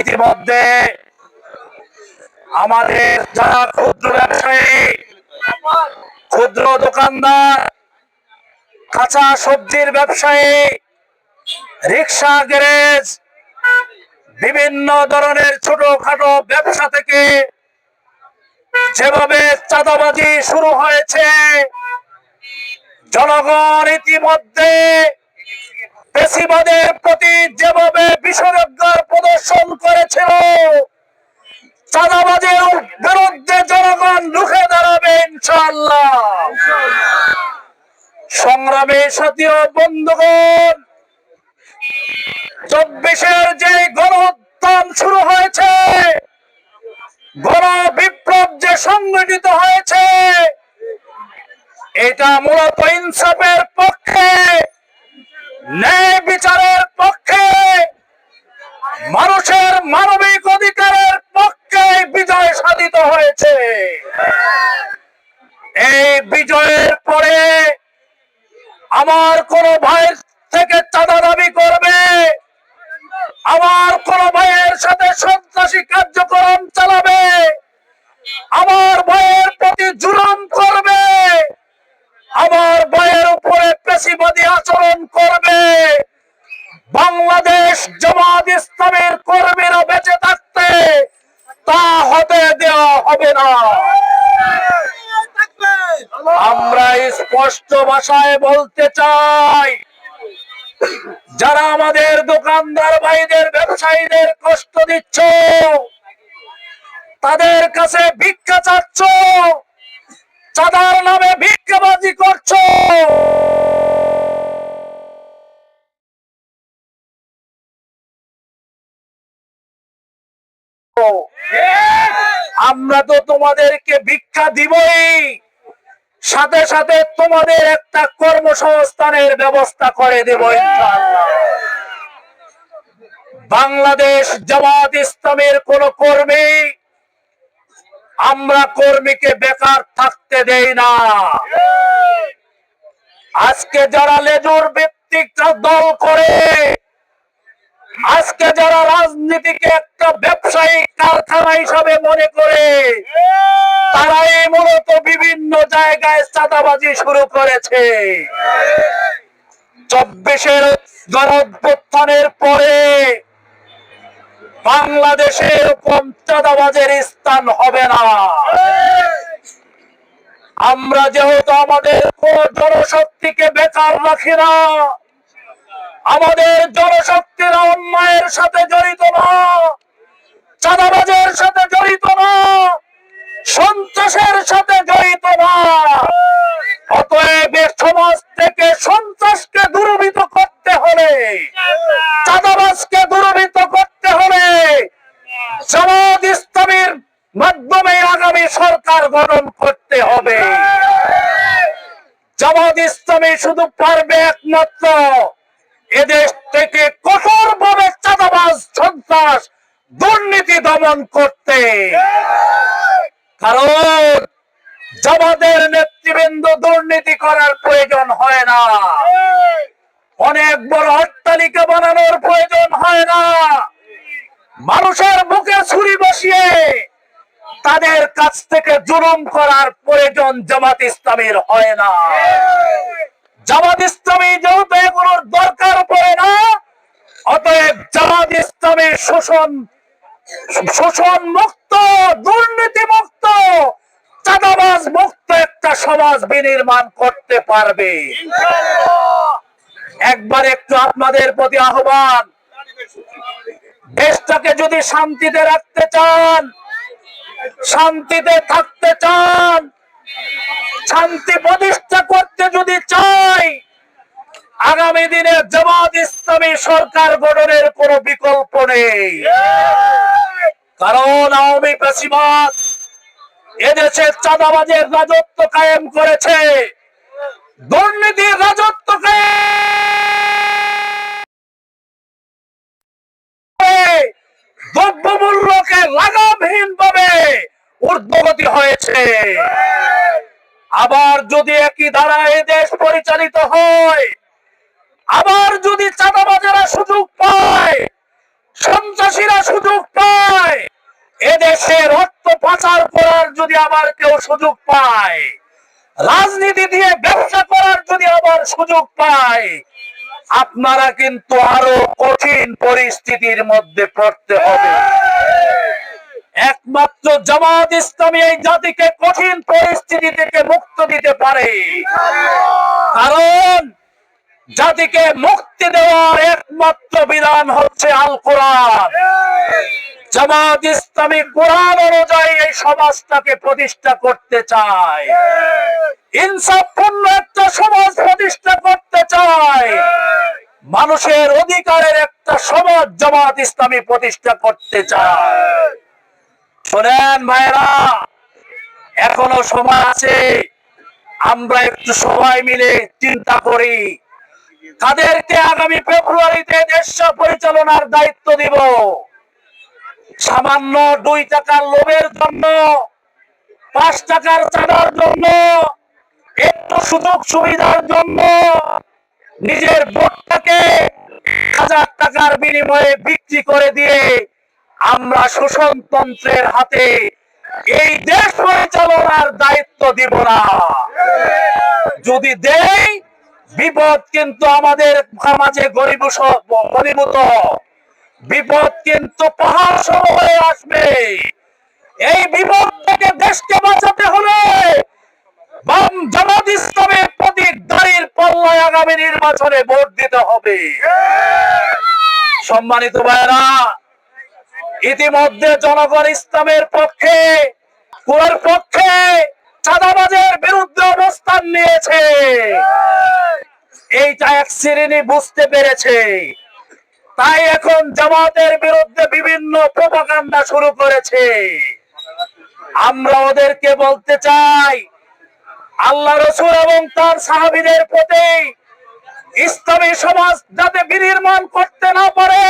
ইতিমধ্যে আমাদের যারা ক্ষুদ্র ব্যবসায়ী, ক্ষুদ্র দোকানদার, কাঁচা সবজির ব্যবসায়ী, রিক্সা, গ্যারেজ, বিভিন্ন ধরনের ছোটখাটো ব্যবসা থেকে যেভাবে চাঁদাবাজি শুরু হয়েছে, জনগণ ইতিমধ্যে পেশিবাদের প্রতি যেভাবে বিষয়জ্ঞ প্রদর্শন করেছিল, চাঁদাবাজির বিরুদ্ধে জনগণ রুখে দাঁড়াবে ইনশাআল্লাহ। সংগ্রামী সাথী ও বন্ধুগণ, চব্বিশের যে গণ শুরু হয়েছে গণ বিপ্লব যে সংগঠিত হয়েছে, এটা মূলত ইনসাফের পক্ষে ন্যায় বিচারের পক্ষে, মানুষের মানবিক অধিকারের পক্ষে বিজয় সাধিত হয়েছে। এই বিজয়ের পরে আমার কোন ভাইয়ের থেকে চাঁদা দাবি করবে, আমার কোন ভাইয়ের সাথে সন্ত্রাসী কার্যক্রম চালাবে আমার ভাইয়ের প্রতি জুলুম করবে আমার ভাইয়ের উপরে পেশিবাদী আচরণ করবে বাংলাদেশ জামাত ইসলামের কর্মীরা বেঁচে থাকতে তা হতে দেওয়া হবে না আমরা স্পষ্ট ভাষায় বলতে চাই। যারা আমাদের দোকানদার ভাইদের, ব্যবসায়ীদের কষ্ট দিচ্ছ, তাদের কাছে ভিক্ষা চাচ্ছ, চাঁদার নামে ভিক্ষাবাজি করছ। আমরা তো তোমাদেরকে ভিক্ষা দিবই। সাথে সাথে তোমাদের একটা কর্মসংস্থানের ব্যবস্থা করে দেব বাংলাদেশ জামাত ইসলামের কোন কর্মী আমরা কর্মীকে বেকার থাকতে দেই না। আজকে যারা লেজুর ভিত্তিক দল করে, আজকে যারা রাজনীতিকে একটা ব্যবসায়িক কারখানা হিসাবে মনে করে। তারাই মূলত বিভিন্ন জায়গায় চাঁদাবাজি শুরু করেছে। চব্বিশের গণঅভ্যুত্থানের পরে বাংলাদেশে এরকম চাঁদাবাজের স্থান হবে না। আমরা যেহেতু আমাদের জনশক্তিকে বেকার রাখি না, আমাদের জনশক্তিরা অন্যায়ের সাথে জড়িত না চাঁদাবাজের সাথে জড়িত না, সন্ত্রাসের সাথে জড়িত না। অতএব সমাজ থেকে সন্ত্রাসকে দূরীভূত করতে হলে, চাঁদাবাজকে দূরীভূত করতে হলে জামাত ইসলামের মাধ্যমে আগামী সরকার গঠন করতে হবে। জামাত ইসলামী শুধু পারবে একমাত্র এদেশ থেকে কঠোর ভাবে চাঁদাবাজ সন্ত্রাস দুর্নীতি দমন করতে কারণ জামাতের নেতৃবৃন্দ দুর্নীতি করার প্রয়োজন হয় না। অনেক বড় অট্টালিকা বানানোর প্রয়োজন হয় না। মানুষের মুখে ছুরি বসিয়ে তাদের কাছ থেকে জুলুম করার প্রয়োজন জামাত ইসলামের হয় না। জামাত ইসলামী যেহেতু এগুলোর দরকার পড়ে না, অতএব জামাত ইসলামের শোষণ শোষণ মুক্ত দুর্নীতি মুক্ত চাঁদাবাজ মুক্ত একটা সমাজ বিনির্মাণ করতে পারবে। একবার একটু আপনাদের প্রতি আহ্বান। দেশটাকে যদি শান্তিতে রাখতে চান, শান্তিতে থাকতে চান, শান্তি প্রতিষ্ঠা করতে যদি চাই, আগামী দিনে জামাত ইসলামী সরকার গঠনের কোনো বিকল্প নেই। কারণ আওয়ামী পেশিবাদ এদেশে চাঁদাবাজের রাজত্ব কায়েম করেছে। দুর্নীতির রাজত্ব দ্রব্যমূল্যকে লাগামহীন ভাবে ঊর্ধ্বগতি হয়েছে। আবার যদি একই ধারা এই দেশ পরিচালিত হয়, আবার যদি চাঁদাবাজেরা সুযোগ পায়, সন্ত্রাসীরা সুযোগ পায়, এদেশের রক্ত পাচার করার যদি আবার কেউ সুযোগ পায়, রাজনীতি দিয়ে ব্যবসা করার যদি আবার সুযোগ পায়, আপনারা কিন্তু আরও কঠিন পরিস্থিতির মধ্যে পড়তে হবে। একমাত্র জামাত ইসলামী এই জাতিকে কঠিন পরিস্থিতি থেকে মুক্ত দিতে পারে। কারণ জাতিকে মুক্তি দেওয়ার একমাত্র বিধান হচ্ছে আল কোরআন। জামাত ইসলামী কোরআন অনুযায়ী এই সমাজটাকে প্রতিষ্ঠা করতে চায়। ইনসাফপূর্ণ একটা সমাজ প্রতিষ্ঠা করতে চায়। মানুষের অধিকারের একটা সমাজ জামাত ইসলামী প্রতিষ্ঠা করতে চায়। শোনেন ভাইরা এখনও সময় আছে আমরা একটু সবাই মিলে চিন্তা করি। তাদেরকে আগামী ফেব্রুয়ারিতে দেশ পরিচালনার দায়িত্ব দিব? সামান্য দুই টাকার লোভের জন্য, পাঁচ টাকার চাঁদার জন্য, একটু সুযোগ সুবিধার জন্য নিজের ভোটটাকে হাজার টাকার বিনিময়ে বিক্রি করে দিয়ে আমরা শোষণতন্ত্রের হাতে এই দেশ পরিচালনার দায়িত্ব দিব না। যদি দেই, বিপদ কিন্তু আমাদের সমাজে গরিব গরিবত বিপদ কিন্তু পাহাড় সম হয়ে আসবে। এই বিপদ থেকে দেশকে বাঁচাতে হলে বাম জামাত ইসলামের দাঁড়ির পাল্লায় আগামী নির্বাচনে ভোট দিতে হবে। সম্মানিত ভাইরা ইতিমধ্যে জনগণ ইসলামের পক্ষে কোরআর পক্ষে চাঁদাবাজের বিরুদ্ধে অবস্থান নিয়েছে। এইটা এক শ্রেণি বুঝতে পেরেছে। তাই এখন জামাতের বিরুদ্ধে বিভিন্ন প্রপাকাণ্ডা শুরু করেছে। আমরা ওদেরকে বলতে চাই, আল্লাহ রসুল এবং তার সাহাবিদের প্রতি ইসলামী সমাজ যাতে বিনির্মাণ করতে না পারে,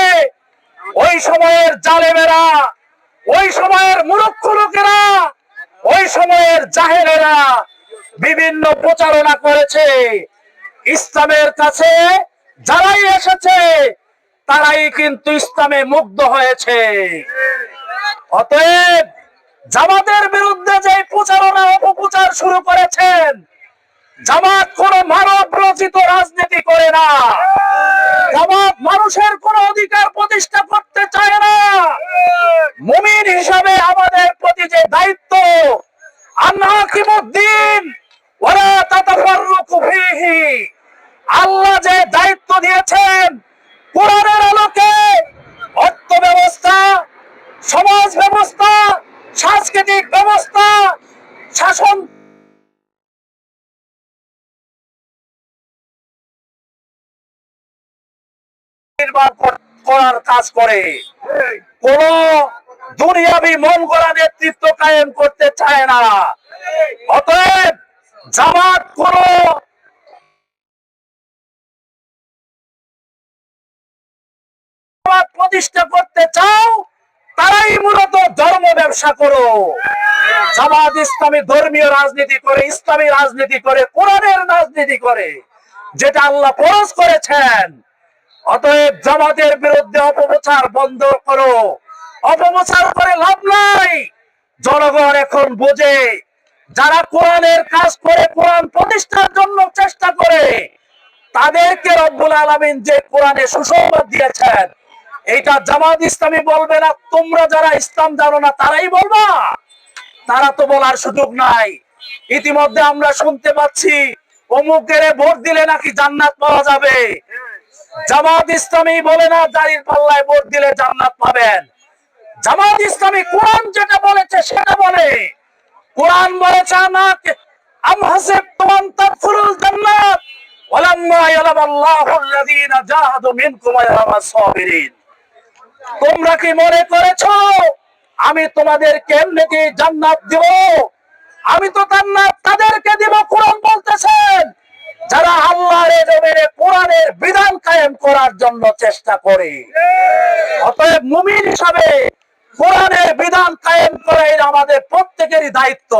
ওই সময়ের জালেমেরা, ওই সময়ের মূর্খ লোকেরা, ওই সময়ের জাহেরেরা বিভিন্ন প্রচারণা করেছে। ইসলামের কাছে যারাই এসেছে তারাই কিন্তু ইসলামে মুগ্ধ হয়েছে। অতএব জামাতের বিরুদ্ধে যে প্রচারণা অপপ্রচার শুরু করেছেন, জামাত কোন মানব রচিত রাজনীতি করে না। জামাত মানুষের কোন অধিকার প্রতিষ্ঠা করতে চায় না। মুমিন হিসাবে আমাদের প্রতি যে দায়িত্ব আন্নাকিমুদ্দিন ওরা তাতাফাররুকু আল্লাহ যে দায়িত্ব দিয়েছেন কোরআনের আলোকে অর্থ ব্যবস্থা সমাজ ব্যবস্থা, সাংস্কৃতিক ব্যবস্থা, শাসন নির্মাণ কর- করার কাজ করে। কোন দুনিয়াবি মন করা নেতৃত্ব কায়েম করতে চায় না। অতএব জামাত কোন জামাত প্রতিষ্ঠা করতে চাও, তারাই মূলত ধর্ম ব্যবসা করো। জামাত ইসলামী ধর্মীয় রাজনীতি করে, ইসলামী রাজনীতি করে, কোরআনের রাজনীতি করে, যেটা আল্লাহ ফরজ করেছেন। অতএব জামাতের বিরুদ্ধে অপপ্রচার বন্ধ করো। অপপ্রচার করে লাভ নাই। জনগণ এখন বোঝে, যারা কোরআনের কাজ করে, কোরআন প্রতিষ্ঠার জন্য চেষ্টা করে, তাদেরকে রব্বুল আলমিন যে কোরআনে সুসংবাদ দিয়েছেন এইটা জামাত ইসলামী বলবে না, তোমরা যারা ইসলাম জানো না, তারাই বলবা। তারা তো বলার সুযোগ নাই। ইতিমধ্যে আমরা শুনতে পাচ্ছি, অমুকের ভোট দিলে নাকি জান্নাত পাওয়া যাবে। জামাত ইসলামী বলে না, দাঁড়ির পাল্লায় ভোট দিলে জান্নাত পাবেন। জামাত ইসলামী কোরআন যেটা বলেছে, সেটা বলে। কোরআন বলেছে না আম হাসিবতুম আন তাদখুলুল জান্নাত, ওয়ালাম্মা ইয়ালামাল্লাহু আল্লাযীনা জাহাদু মিনকুম ওয়া ইয়ালামাস তোমরা কি মনে করেছ? আমি তোমাদেরকে এমনিতে জান্নাত দিব? আমি তো জান্নাত তাদেরকে দিব, কোরআন বলতেছেন। যারা আল্লাহর জমিনে কোরআনের বিধান কায়েম করার জন্য চেষ্টা করে। অতএব মুমিন হিসাবে কোরআনের বিধান কায়েম করা আমাদের প্রত্যেকেরই দায়িত্ব।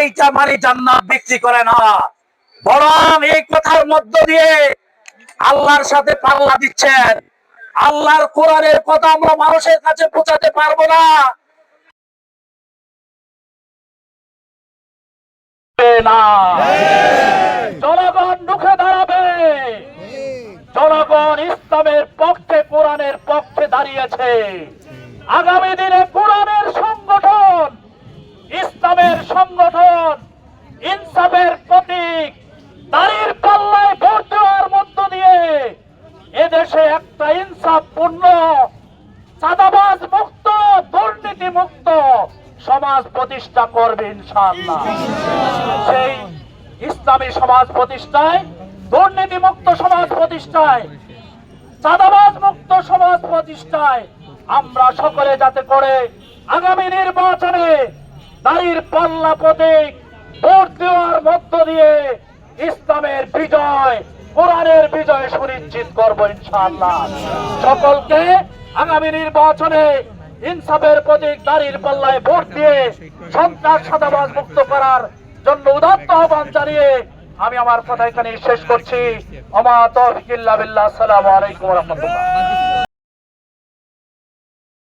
এইটা মানে জান্নাত বিক্রি করে না। বরং এই কথার মধ্য দিয়ে আল্লাহর সাথে পাল্লা দিচ্ছেন। আল্লাহর কোরআনের কথা আমরা মানুষের কাছে পৌঁছাতে পারব না। না। জনগণ মুখে দাঁড়াবে। জনগণ ইসলামের পক্ষে কোরআনের পক্ষে দাঁড়িয়েছে। আগামী দিনে কোরআনের সংগঠন ইসলামের সংগঠন ইনসাফের প্রতীক দাঁড়ির পাল্লায় ভোট দেওয়ার মধ্য দিয়ে এদেশে একটা ইনসাফ পূর্ণ চাঁদাবাজ মুক্ত দুর্নীতি মুক্ত সমাজ প্রতিষ্ঠা করবে সেই ইসলামী সমাজ প্রতিষ্ঠায় দুর্নীতি মুক্ত সমাজ প্রতিষ্ঠায়, চাঁদাবাজ মুক্ত সমাজ প্রতিষ্ঠায় আমরা সকলে যাতে করে আগামী নির্বাচনে দাঁড়ির পাল্লা প্রতীক, ভোট দেওয়ার মধ্য দিয়ে ইসলামের বিজয় কোরআনের বিজয় সুনিশ্চিত করব ইনশাআল্লাহ। সকলকে আগামী নির্বাচনে ইনসাফের প্রতীক দাঁড়ির পাল্লায় ভোট দিয়ে সন্ত্রাস, সাদাবাজ মুক্ত করার জন্য উদাত্ত আহ্বান জানিয়ে আমি আমার কথা এখানে শেষ করছি। আমা তফিকিল্লা বিল্লাহ আসসালামু আলাইকুম রাহমাতুল্লাহ।